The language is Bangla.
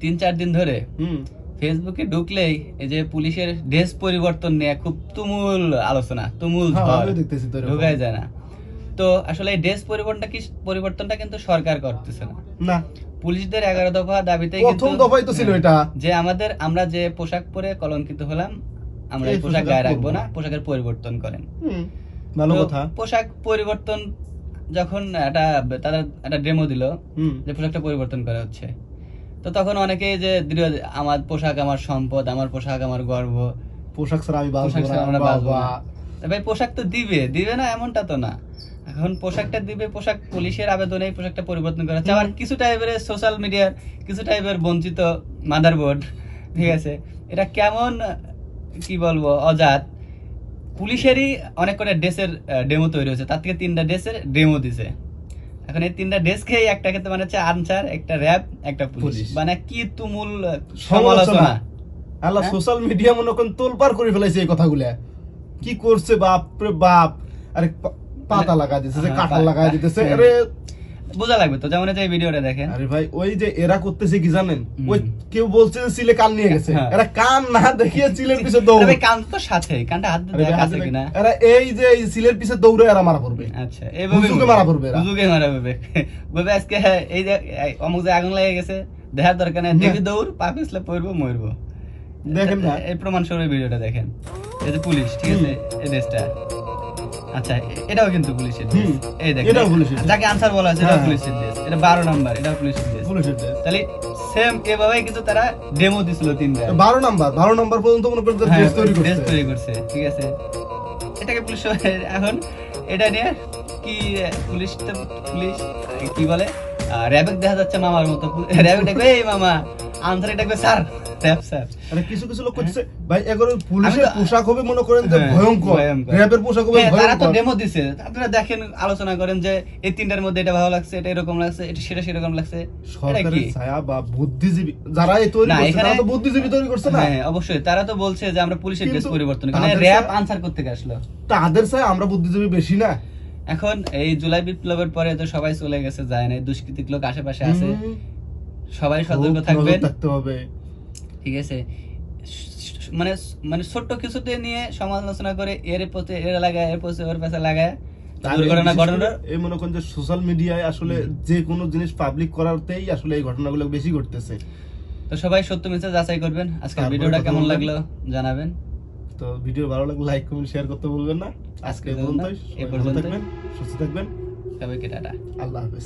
তিন চার দিন ধরে হুম। ফেসবুকে ঢুকলেই এই যে পুলিশের ড্রেস পরিবর্তন নিয়ে খুব তুমুল আলোচনা তুমুল হ্যাঁ। ঢুকাই যায় না। তো আসলে এই ড্রেস পরিবর্তনটা কি পরিবর্তনটা কিন্তু সরকার করতেছে না। না। পুলিশদের এগারো দফা দাবিতে প্রথম দফাই তো ছিল এটা। যে আমাদের আমরা যে পোশাক পরে কলঙ্কিত হলাম আমরা এই পোশাক গায়ে রাখব না। পোশাকের পরিবর্তন করেন। ভালো কথা। পোশাক পরিবর্তন যখন একটা তারা একটা ডেমো দিল যে পোশাকটা পরিবর্তন করা হচ্ছে। তো তখন অনেকেই যে দৃঢ় আমার পোশাক আমার সম্পদ আমার পোশাক আমার গর্ব। পোশাক ছাড়া আমি পোশাক ছাড়া আমরা বাঁচবো ভাই পোশাক তো দিবে দিবে না এমনটা তো না। এখন পোশাকটা দিবে পোশাক পুলিশের আবেদনে পোশাকটা পরিবর্তন করা হচ্ছে। আবার কিছু টাইপের সোশ্যাল মিডিয়ার কিছু টাইপের বঞ্চিত মাদারবোর্ড ঠিক আছে? এটা কেমন কি বলব অজাত? পুলিশেরই অনেক করে ড্রেসের ডেমো তৈরি হয়েছে। তার থেকে তিনটা ড্রেসের ডেমো দিছে। এখন এই তিনটা ডেস্ক একটা ক্ষেত্রে মানে হচ্ছে আনসার একটা র্যাব একটা পুলিশ। মানে কি তুমুল সমালোচনা আল্লাহ? সোশ্যাল মিডিয়া মনে করেন তোলপার করে ফেলাইছে এই কথাগুলা কি করছে বাপ রে বাপ আরে পাতা লাগা দিতেছে হ্যাঁ, কাঁঠাল লাগাই লাগা দিতেছে হ্যাঁ। আরে বোঝা লাগবে তো যেমন এই ভিডিওটা দেখেন। আরে ভাই ওই যে এরা করতেছে কি জানেন? ওই কেউ বলছে যে সিলে কান নিয়ে গেছে। হ্যাঁ। এরা কান না দেখিয়ে সিলের পিছে দৌড়। তবে কান তো সাথে কানটা হাত দিয়ে কিনা? এরা এই যে এই সিলের পিছে দৌড়ে এরা মারা পড়বে। আচ্ছা এইভাবে মারা পড়বে এরা। মারা পড়বে। বলবে আজকে এই যে অমুক যে আগুন লেগে গেছে দেখার দরকার নেই না। দেখবি দৌড় পা পিছলে পড়ব মরবো। দেখেন না। এই প্রমাণ স্বরূপ ভিডিওটা দেখেন। এই যে পুলিশ ঠিক আছে? এই দেশটা। আচ্ছা এটাও কিন্তু পুলিশের ড্রেস এই দেখেন এটাও পুলিশের যাকে আনসার বলা আছে এটা হ্যাঁ। পুলিশের ড্রেস এটা বারো নাম্বার এটা পুলিশের ড্রেস পুলিশের ড্রেস। তাহলে সেম এভাবে কিন্তু তারা ডেমো দিছিল তিনটা বারো নাম্বার বারো নাম্বার পর্যন্ত কোনো করেন হ্যাঁ, ড্রেস তৈরি ড্রেস তৈরি করছে ঠিক আছে? এটাকে পুলিশ এখন এটা নিয়ে কি পুলিশ পুলিশ কি বলে? র্যাবেক দেখা যাচ্ছে মামার মতো। র্যাবেক এই মামা আনসারে স্যার র্যাব স্যার। কিছু কিছু লোক করছে। ভাই পুলিশের পোশাক হবে মনে করেন যে হ্যাঁ, ভয়ঙ্কর। র্যাবের পোশাক হবে হ্যাঁ, তারা তো ডেমো দিছে। আপনারা দেখেন আলোচনা করেন যে এই তিনটার মধ্যে এটা ভালো লাগছে এটা এরকম লাগছে এটা সেটা সেরকম লাগছে। সরকারের ছায়া বা বুদ্ধিজীবী যারা এই তৈরি করছে তারা তো বুদ্ধিজীবী তৈরি করছে না? হ্যাঁ অবশ্যই। তারা তো বলছে যে আমরা পুলিশের ড্রেস পরিবর্তন মানে র্যাব আনসার করতে আসলো তাদের ছায়া আমরা বুদ্ধিজীবী বেশি না। এখন এই জুলাই বিপ্লবের পরে তো সবাই চলে গেছে যায় না দুষ্কৃতিক লোক আশেপাশে আছে। সবাই সতর্ক থাকবেন। ঠিক আছে। মানে মানে ছোট্ট কিছুতে নিয়ে সমালোচনা করে এর প্রতি এর লাগায় এর প্রতি ওর পাশে লাগায়। দুর্ঘটনা ঘটনা এই মনে করেন যে সোশ্যাল মিডিয়ায় আসলে যে কোনো জিনিস পাবলিক করাতেই আসলে এই ঘটনাগুলো বেশি ঘটতেছে। তো সবাই সত্য মিথ্যা যাচাই করবেন। আজকের ভিডিওটা কেমন লাগল জানাবেন। তো ভিডিও ভালো লাগলে লাইক কমেন্ট শেয়ার করতে বলবেন না। আজকে পর্যন্ত। থাকবেন সুস্থ থাকবেন। সবাইকে টাটা। আল্লাহ হাফেজ।